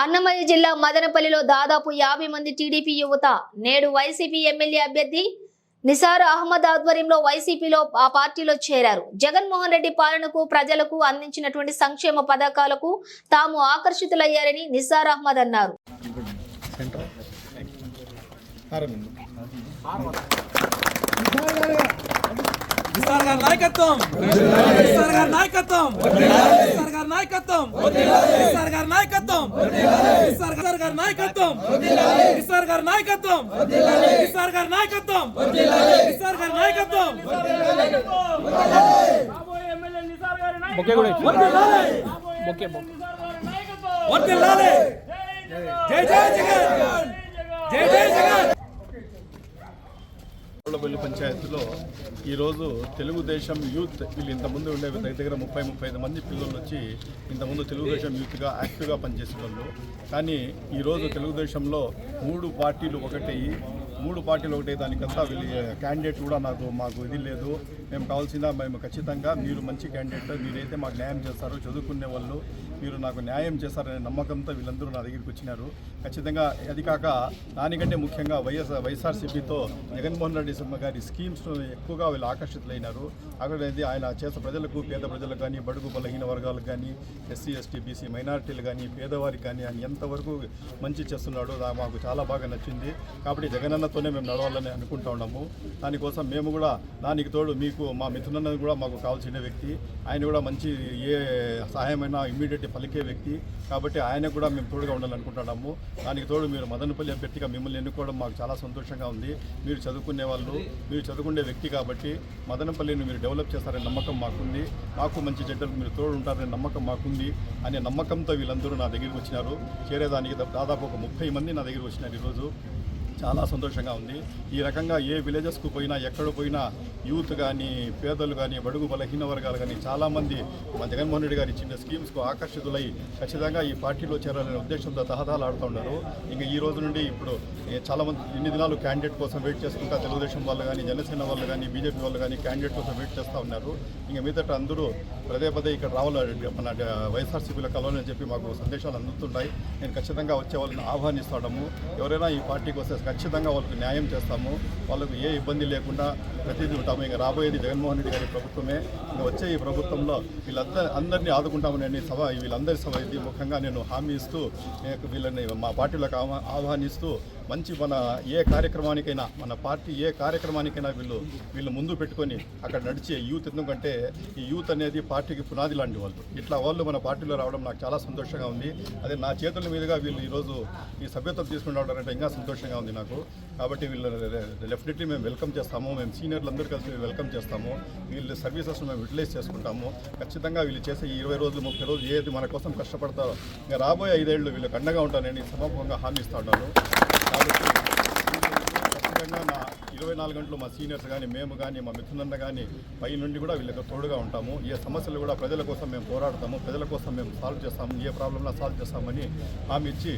అన్నమయ్య జిల్లా మదనపల్లిలో దాదాపు యాభై మంది టీడీపీ యువత నేడు వైసీపీ ఎమ్మెల్యే అభ్యర్థి నిసార్ అహ్మద్ ఆధ్వర్యంలో వైసీపీలో ఆ పార్టీలో చేరారు. జగన్మోహన్ రెడ్డి పాలనకు ప్రజలకు అందించినటువంటి సంక్షేమ పథకాలకు తాము ఆకర్షితులయ్యారని నిసార్ అహ్మద్ అన్నారు. నాయకత్వం! నాయకత్వం! గారి నాయకత్వం. కేసీఆర్ గారి నాయకత్వం. కేసీఆర్ గారి నాయకత్వం. కేసీఆర్ గారి నాయకత్వం. కేసీఆర్ గారి నాయకత్వం. కేసీఆర్ గారి నాయకత్వం. బొకే కూడా బొకే బొకే. వర్తిల్లాలి. జై జై జగన్. జై జై జగన్. వెళ్ళి పంచాయతీలో ఈరోజు తెలుగుదేశం యూత్ వీళ్ళు ఇంతకుముందు ఉండే దగ్గర దగ్గర ముప్పై ముప్పై ఐదు మంది పిల్లలు వచ్చి ఇంతకుముందు తెలుగుదేశం యూత్గా యాక్టివ్గా పనిచేసే వాళ్ళు కానీ ఈరోజు తెలుగుదేశంలో మూడు పార్టీలు ఒకటి మూడు పార్టీలు ఒకటే దానికంతా క్యాండిడేట్ కూడా నాకు మాకు ఇది లేదు. మేము కావాల్సిన మేము ఖచ్చితంగా మీరు మంచి క్యాండిడేట్ మీరైతే మాకు న్యాయం చేస్తారో చదువుకునే వాళ్ళు మీరు నాకు న్యాయం చేస్తారనే నమ్మకంతో వీళ్ళందరూ నా దగ్గరికి వచ్చినారు. ఖచ్చితంగా అది కాక దానికంటే ముఖ్యంగా వైఎస్ వైఎస్ఆర్సీపీతో జగన్మోహన్ రెడ్డి సింహ గారి స్కీమ్స్ ఎక్కువగా వీళ్ళు ఆకర్షితులైనారు. అక్కడైతే ఆయన చేసే ప్రజలకు పేద ప్రజలకు కానీ బడుగు బలహీన వర్గాలకు కానీ ఎస్సీ ఎస్టీ బీసీ మైనారిటీలు కానీ పేదవారికి కానీ ఆయన ఎంతవరకు మంచి చేస్తున్నాడో మాకు చాలా బాగా నచ్చింది. కాబట్టి జగనన్న జగనన్నతోనే మేము నడవాలని అనుకుంటా ఉన్నాము. దానికోసం మేము కూడా దానికి తోడు మీకు మా మిథునన్న కూడా మాకు కావాల్సిన వ్యక్తి ఆయన కూడా మంచి ఏ సహాయమైనా ఇమ్మీడియట్ పలికే వ్యక్తి కాబట్టి ఆయన కూడా మేము తోడుగా ఉండాలనుకుంటున్నాము దానికి తోడు మీరు మదనపల్లి అభ్యర్థిగా మిమ్మల్ని ఎన్నుకోవడం మాకు చాలా సంతోషంగా ఉంది. మీరు చదువుకునే వాళ్ళు మీరు చదువుకునే వ్యక్తి కాబట్టి మదనపల్లిని మీరు డెవలప్ చేస్తారనే నమ్మకం మాకుంది. మాకు మంచి చెడ్డలు మీరు తోడు ఉంటారనే నమ్మకం మాకుంది అనే నమ్మకంతో వీళ్ళందరూ నా దగ్గరికి వచ్చినారు. చేరేదానికి దాదాపు ఒక ముప్పై మంది నా దగ్గరికి వచ్చినారు ఈరోజు. చాలా సంతోషంగా ఉంది. ఈ రకంగా ఏ విలేజెస్కు పోయినా ఎక్కడ పోయినా యూత్ కానీ పేదలు కానీ బడుగు బలహీన వర్గాలు కానీ చాలామంది మా జగన్మోహన్ రెడ్డి గారి ఇచ్చిన స్కీమ్స్కు ఆకర్షితులై ఖచ్చితంగా ఈ పార్టీలో చేరాలనే ఉద్దేశంతో తహదాలు ఆడుతూ ఉన్నారు. ఇంకా ఈ రోజు నుండి ఇప్పుడు చాలామంది ఇన్ని దినాలు క్యాండిడేట్ కోసం వెయిట్ చేసుకుంటా తెలుగుదేశం వాళ్ళు కానీ జనసేన వాళ్ళు కానీ బీజేపీ వాళ్ళు కానీ క్యాండిడేట్ కోసం వెయిట్ చేస్తూ ఉన్నారు. ఇంకా మీదట అందరూ పదే పదే ఇక్కడ రావాలి మన వైఎస్ఆర్సీపీలో కలవాలని చెప్పి మాకు సందేశాలు అందుతున్నాయి. నేను ఖచ్చితంగా వచ్చే వాళ్ళని ఆహ్వానిస్తాడము ఎవరైనా ఈ పార్టీకి వస్తే ఖచ్చితంగా వాళ్ళకి న్యాయం చేస్తాము. వాళ్ళకు ఏ ఇబ్బంది లేకుండా ప్రతిదీ ఉంటాము ఇంకా రాబోయేది జగన్మోహన్ రెడ్డి గారి ప్రభుత్వమే. ఇంకా వచ్చే ఈ ప్రభుత్వంలో వీళ్ళందరి అందరినీ ఆదుకుంటామని సభ వీళ్ళందరి సభ ఇది ముఖ్యంగా నేను హామీ ఇస్తూ వీళ్ళని మా పార్టీలకు ఆహ్వానిస్తూ మంచి మన ఏ కార్యక్రమానికైనా మన పార్టీ ఏ కార్యక్రమానికైనా వీళ్ళు వీళ్ళు ముందు పెట్టుకొని అక్కడ నడిచే యూత్ ఎందుకంటే ఈ యూత్ అనేది పార్టీకి పునాది లాంటి వాళ్ళు. ఇట్లా వాళ్ళు మన పార్టీలో రావడం నాకు చాలా సంతోషంగా ఉంది. అదే నా చేతుల మీదుగా వీళ్ళు ఈరోజు ఈ సభ్యత్వం తీసుకుని రావడం అంటే ఇంకా సంతోషంగా ఉంది నాకు. కాబట్టి వీళ్ళు డెఫినెట్లీ మేము వెల్కమ్ చేస్తాము. మేము సీనియర్లు అందరూ కలిసి వెల్కమ్ చేస్తాము. వీళ్ళ సర్వీసెస్ మేము యూటిలైజ్ చేసుకుంటాము. ఖచ్చితంగా వీళ్ళు చేసే ఈ ఇరవై రోజులు ముప్పై రోజులు ఏది మన కోసం కష్టపడతారో ఇంకా రాబోయే ఐదేళ్ళు వీళ్ళకి అండగా ఉంటానని సమాపంగా హామీ ఇస్తా ఉన్నాను. కాబట్టి ఖచ్చితంగా నా ఇరవై నాలుగు గంటలు మా సీనియర్స్ కానీ మేము కానీ మా మిత్రులన్న కానీ పై నుండి కూడా వీళ్ళకి తోడుగా ఉంటాము. ఏ సమస్యలు కూడా ప్రజల కోసం మేము పోరాడతాము ప్రజల కోసం మేము సాల్వ్ చేస్తాము ఏ ప్రాబ్లంలో సాల్వ్ చేస్తామని హామీ ఇచ్చి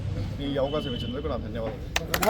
ఈ అవకాశం ఇచ్చినందుకు నా ధన్యవాదాలు.